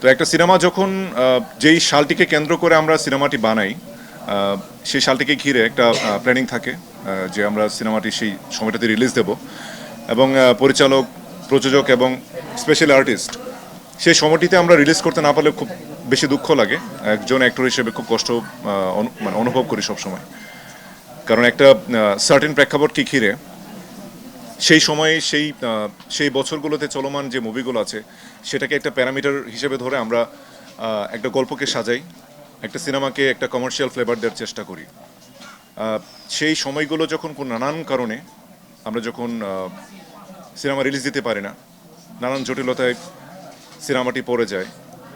তো একটা সিনেমা যখন যেই সালটিকে কেন্দ্র করে আমরা সিনেমাটি বানাই সেই সালটিকে ঘিরে একটা প্ল্যানিং থাকে যে আমরা সিনেমাটি সেই সময়টাতে রিলিজ দেব। এবং পরিচালক, প্রযোজক এবং স্পেশাল আর্টিস্ট সেই সময়টিতে আমরা রিলিজ করতে না পারলে খুব বেশি দুঃখ লাগে। একজন অ্যাক্টর হিসেবে খুব কষ্ট মানে অনুভব করি সবসময়। কারণ একটা সার্টেন প্রেক্ষাপটকে ঘিরে সেই সময়ে সেই সেই বছরগুলোতে চলমান যে মুভিগুলো আছে সেটাকে একটা প্যারামিটার হিসেবে ধরে আমরা একটা গল্পকে সাজাই একটা সিনেমাকে একটা কমার্শিয়াল ফ্লেভার দেওয়ার চেষ্টা করি। সেই সময়গুলো যখন কোনো নানান কারণে আমরা যখন সিনেমা রিলিজ দিতে পারি না নানান জটিলতায় সিনেমাটি পড়ে যায়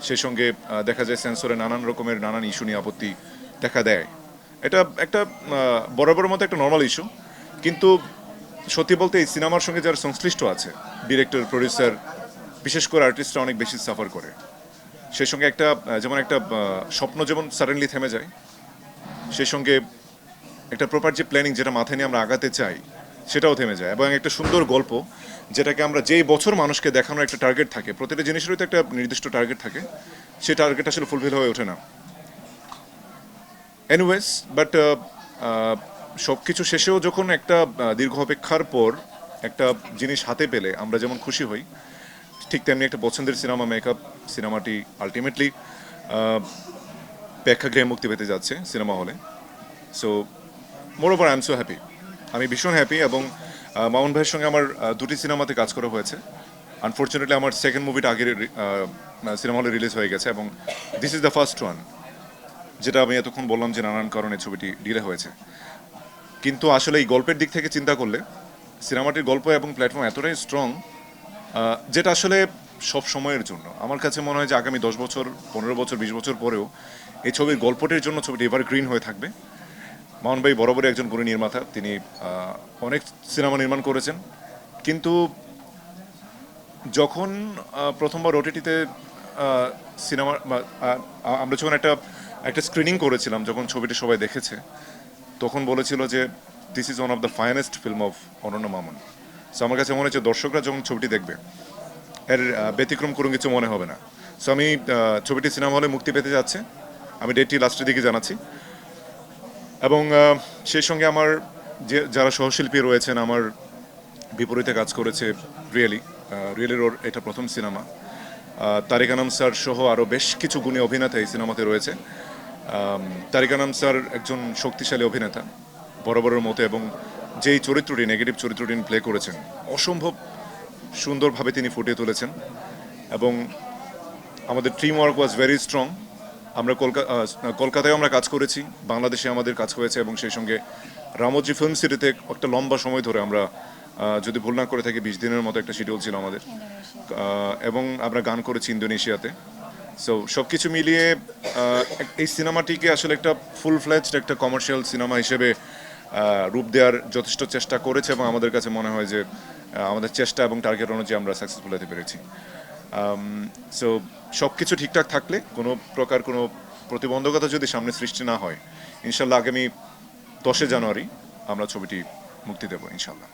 সেই সঙ্গে দেখা যায় সেন্সরে নানান রকমের নানান ইস্যু নিয়ে আপত্তি দেখা দেয়। এটা একটা আহ, বরাবরের মতো একটা নর্মাল ইস্যু কিন্তু সত্যি বলতে এই সিনেমার সঙ্গে যারা সংশ্লিষ্ট আছে ডিরেক্টর প্রডিউসার বিশেষ করে আর্টিস্টরা অনেক বেশি সাফার করে। সেই সঙ্গে একটা যেমন একটা স্বপ্ন যেমন সাডেনলি থেমে যায়, সেই সঙ্গে একটা প্রপার যে প্ল্যানিং যেটা মাথায় নিয়ে আমরা আগাতে চাই, সেটাও থেমে যায়। এবং একটা সুন্দর গল্প, যেটাকে আমরা যেই বছর মানুষকে দেখানোর একটা টার্গেট থাকে, প্রতিটা জিনিসেরই তো একটা নির্দিষ্ট টার্গেট থাকে, সেই টার্গেট আসলে ফুলফিল হয়ে ওঠে না। এনিওয়েজ বাট সব কিছু শেষেও যখন একটা দীর্ঘ অপেক্ষার পর একটা জিনিস হাতে পেলে আমরা যেমন খুশি হই, ঠিক তেমনি একটা পছন্দের সিনেমা মেকআপ সিনেমাটি আলটিমেটলি প্রেক্ষাগৃহে মুক্তি পেতে যাচ্ছে সিনেমা হলে। So moreover I am so happy আমি ভীষণ হ্যাপি এবং মামুন ভাইয়ের সঙ্গে আমার দুটি সিনেমাতে কাজ করা হয়েছে। আনফর্চুনেটলি আমার সেকেন্ড মুভিটা আগে সিনেমা হলে রিলিজ হয়ে গেছে এবং this is the first one যেটা আমি এতক্ষণ বললাম যে নানান কারণে ছবিটি ডিলে হয়েছে। কিন্তু আসলে এই গল্পের দিক থেকে চিন্তা করলে সিনেমাটির গল্প এবং প্ল্যাটফর্ম এতটাই স্ট্রং যেটা আসলে সব সময়ের জন্য। আমার কাছে মনে হয় যে আগামী দশ বছর, পনেরো বছর, বিশ বছর পরেও এই ছবির গল্পটির জন্য ছবিটি এভার গ্রিন হয়ে থাকবে। মামুন ভাই বরাবরই একজন গুণী নির্মাতা, তিনি অনেক সিনেমা নির্মাণ করেছেন। কিন্তু যখন প্রথমবার ওটিটিতে সিনেমা আমরা যখন একটা একটা স্ক্রিনিং করেছিলাম, যখন ছবিটি সবাই দেখেছে তখন বলেছিল যে this is one of the finest film of Ananya Mamun. So আমার কাছে মনে হচ্ছে দর্শকরা যখন ছবিটি দেখবে, এর ব্যতিক্রম কোনো কিছু মনে হবে না। সো আমি ছবিটি সিনেমা হলে মুক্তি পেতে যাচ্ছে। আমি ডেটটি লাস্টের দিকে জানাচ্ছি। এবং সেই সঙ্গে আমার যে, যারা সহশিল্পী রয়েছেন, আমার বিপরীতে কাজ করেছে রিয়েলি রিয়েলির ওর এটা প্রথম সিনেমা। তারিক আনাম স্যার সহ আরও বেশ কিছু গুণী অভিনেতা এই সিনেমাতে রয়েছে। তারিক আনাম স্যার একজন শক্তিশালী অভিনেতা, বরাবরের মতো, এবং যেই চরিত্রটি নেগেটিভ চরিত্রটি প্লে করেছেন, অসম্ভব সুন্দরভাবে তিনি ফুটিয়ে তুলেছেন, এবং আমাদের team work was very strong আমরা কলকাতা কলকাতায় আমরা কাজ করেছি, বাংলাদেশে আমাদের কাজ হয়েছে, এবং সেই সঙ্গে রামোজি ফিল্ম সিটিতে একটা লম্বা সময় ধরে আমরা যদি ভুল না করে থাকি, বিশ দিনের মতো একটা শিডিউল ছিল আমাদের। এবং আমরা গান করেছি ইন্দোনেশিয়াতে। সো সব কিছু মিলিয়ে এই সিনেমাটিকে আসলে একটা ফুল ফ্লেজড একটা কমার্শিয়াল সিনেমা হিসেবে রূপ দেওয়ার যথেষ্ট চেষ্টা করেছে এবং আমাদের কাছে মনে হয় যে আমাদের চেষ্টা এবং টার্গেট অনুযায়ী আমরা সাকসেসফুল হতে পেরেছি। সো সব কিছু ঠিকঠাক থাকলে, কোনো প্রকার কোনো প্রতিবন্ধকতা যদি সামনে সৃষ্টি না হয়, ইনশাল্লাহ আগামী দশে জানুয়ারি আমরা ছবিটি মুক্তি দেবো, ইনশাল্লাহ।